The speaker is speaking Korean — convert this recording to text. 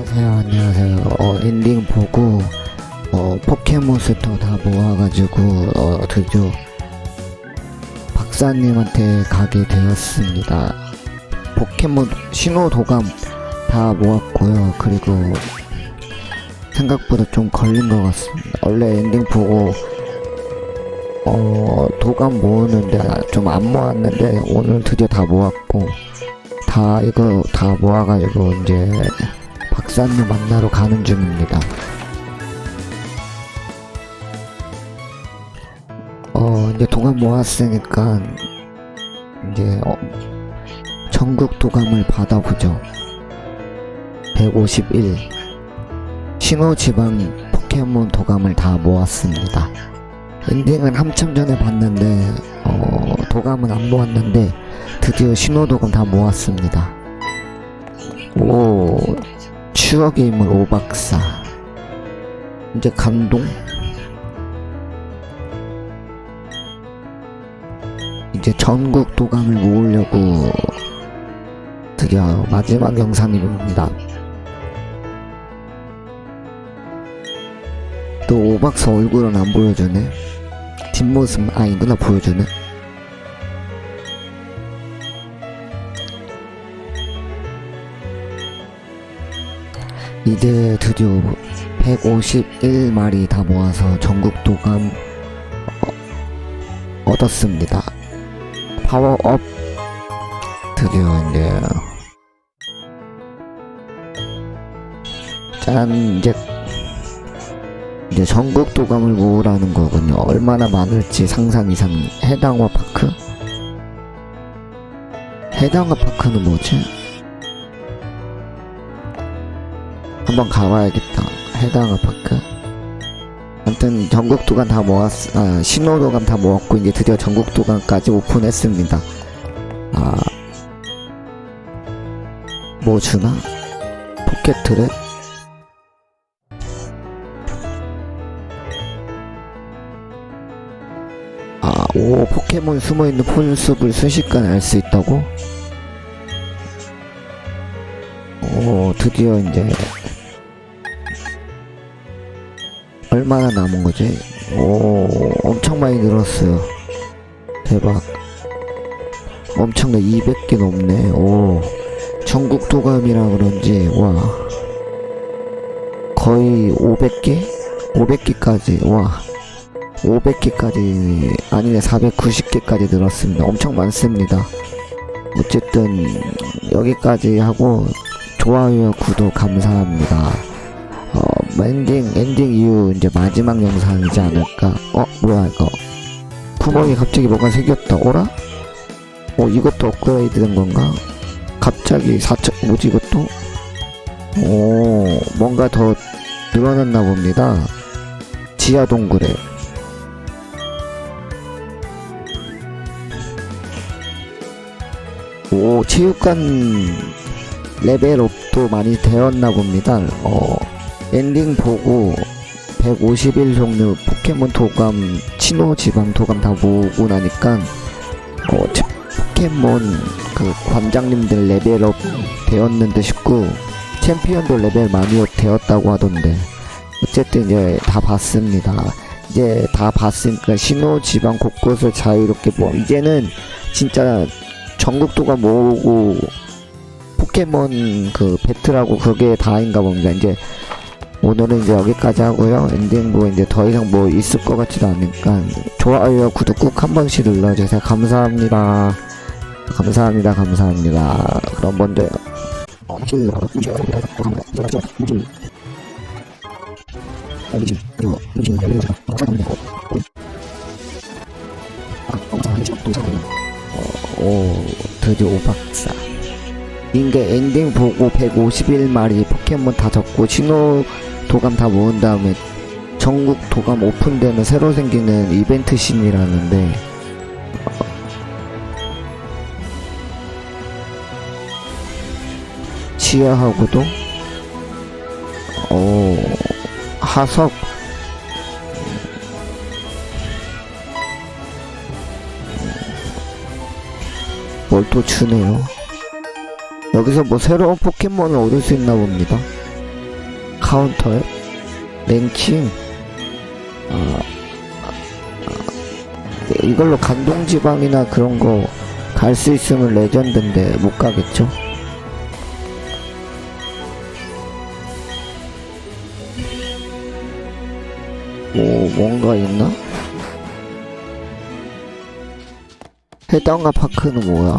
안녕하세요, 안녕하세요. 어, 엔딩 보고, 어, 포켓몬스터 다 모아가지고, 어, 드디어 박사님한테 가게 되었습니다. 포켓몬 신호 도감 다 모았고요. 그리고 생각보다 좀 걸린 것 같습니다. 원래 엔딩 보고, 어, 도감 모으는데 좀 안 모았는데, 오늘 드디어 다 모았고, 다 이거 다 모아가지고 이제 박사님 만나러 가는 중입니다. 어 이제 도감 모았으니까 이제 어, 전국 도감을 받아보죠. 151 신호지방 포켓몬 도감을 다 모았습니다. 엔딩은 한참 전에 봤는데 어, 도감은 안 모았는데 드디어 신호 도감 다 모았습니다. 오, 추억의 인물 오박사. 이제 감동? 이제 전국 도감을 모으려고 드디어 마지막 영상입니다. 또 오박사 얼굴은 안 보여주네. 뒷모습 아니구나 보여주네. 이제 드디어 151마리 다 모아서 전국 도감 어, 얻었습니다. 파워업 드디어 이제 짠 이제 이제 전국 도감을 모으라는 거군요. 얼마나 많을지 상상 이상. 해당화 파크? 해당화 파크는 뭐지? 한번 가봐야겠다. 해당 아파트. 아무튼 전국 도감 다 모았, 아, 신호 도감 다 모았고, 이제 드디어 전국 도감까지 오픈했습니다. 아, 뭐 주나? 포켓트랩? 아, 오, 포켓몬 숨어있는 폰숲을 순식간에 알 수 있다고? 오, 드디어 이제 얼마나 남은 거지? 오, 엄청 많이 늘었어요. 대박. 엄청나 200개 넘네. 오, 전국 도감이라 그런지 와 거의 500개? 500개까지 와 500개까지 아니네 490개까지 늘었습니다. 엄청 많습니다. 어쨌든 여기까지 하고 좋아요 구독 감사합니다. 어, 엔딩, 엔딩 이후 이제 마지막 영상이지 않을까? 어, 뭐야, 이거. 구멍이 갑자기 뭐가 생겼다. 오라? 어, 이것도 업그레이드 된 건가? 갑자기 4천, 뭐지, 이것도? 오, 뭔가 더 늘어났나 봅니다. 지하 동굴에. 오, 체육관 레벨업도 많이 되었나 봅니다. 어, 엔딩 보고 151 종류 포켓몬 도감, 친호 지방 도감 다 모으고 나니까 어, 치- 포켓몬 그 관장님들 레벨업 되었는데 싶고 챔피언도 레벨 많이 업 되었다고 하던데 어쨌든 이제 다 봤습니다. 이제 다 봤으니까 신호 지방 곳곳을 자유롭게 뭐 이제는 진짜 전국 도감 모으고 포켓몬 그 배틀하고 그게 다인가 봅니다. 이제 오늘은 이제 여기까지 하고요. 엔딩 뭐 이제 더 이상 뭐 있을 것 같지도 않으니까 좋아요, 구독 꼭한 번씩 눌러주세요. 감사합니다. 감사합니다. 감사합니다. 그럼 먼저 오 드디어 오박사 인게 엔딩 보고 151마리 포켓몬 다 잡고 신호 도감 다 모은 다음에 전국 도감 오픈되면 새로 생기는 이벤트 신이라는데 지하하고도 오 하석 뭘 또 주네요. 여기서 뭐 새로운 포켓몬을 얻을 수 있나 봅니다 카운터에 랭킹 아, 아, 아, 이걸로 간동지방이나 그런 거 갈 수 있으면 레전드인데 못 가겠죠? 뭐 뭔가 있나? 해당가 파크는 뭐야?